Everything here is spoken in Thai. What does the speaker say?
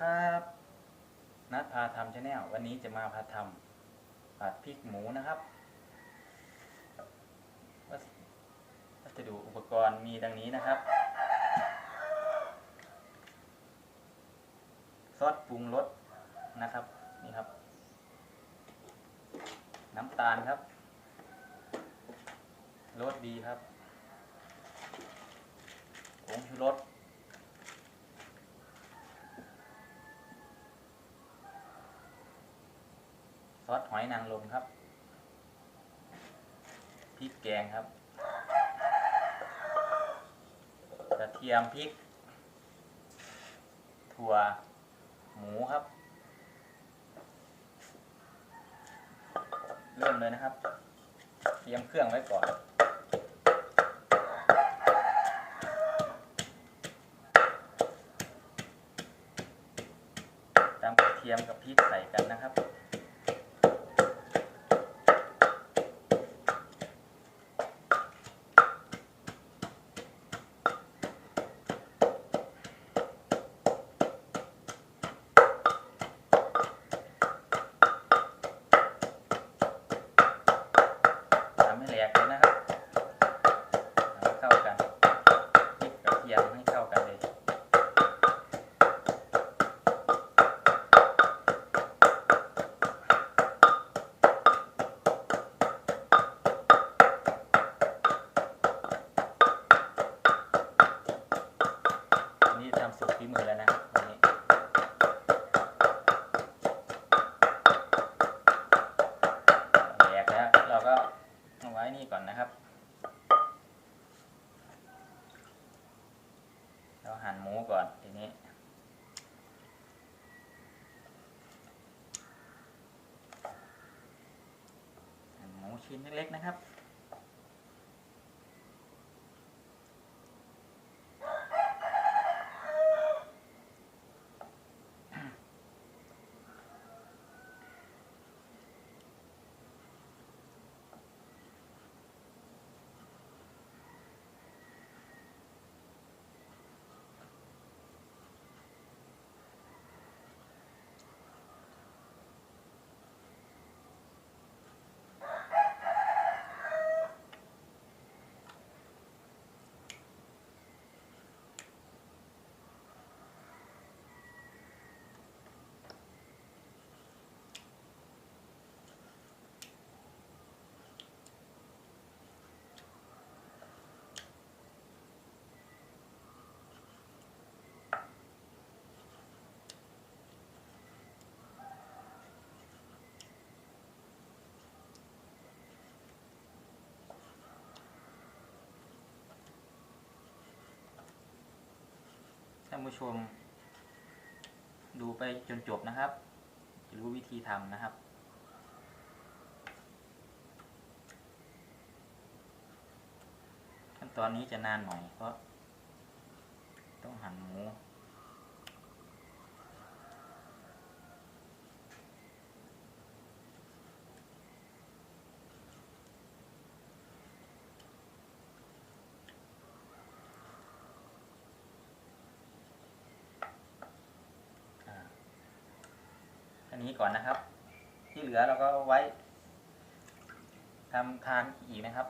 ครับนัดพาทำชาแนลวันนี้จะมาพาทำผัดพริกหมูนะครับวัสดุอุปกรณ์มีดังนี้นะครับซอสปรุงรสนะครับนี่ครับ น้ำตาลครับรสดีครับผงชูรส ซอสหอยนางรมครับพริกแกงครับ กระเทียมพริก ถั่ว หมูครับ เริ่มเลยนะครับ เตรียมเครื่องไว้ก่อนตามกระเทียมกับพริกใส่กันนะครับ หั่นหมูชิ้นเล็กๆนะครับานผู้ชม ดูไปจนจบนะครับ จะรู้วิธีทำนะครับ ขั้นตอนนี้จะนานหน่อยเพราะต้องหั่นหมู อันนี้ก่อนนะครับ ที่เหลือเราก็ไว้ทำทานอีกนะครับ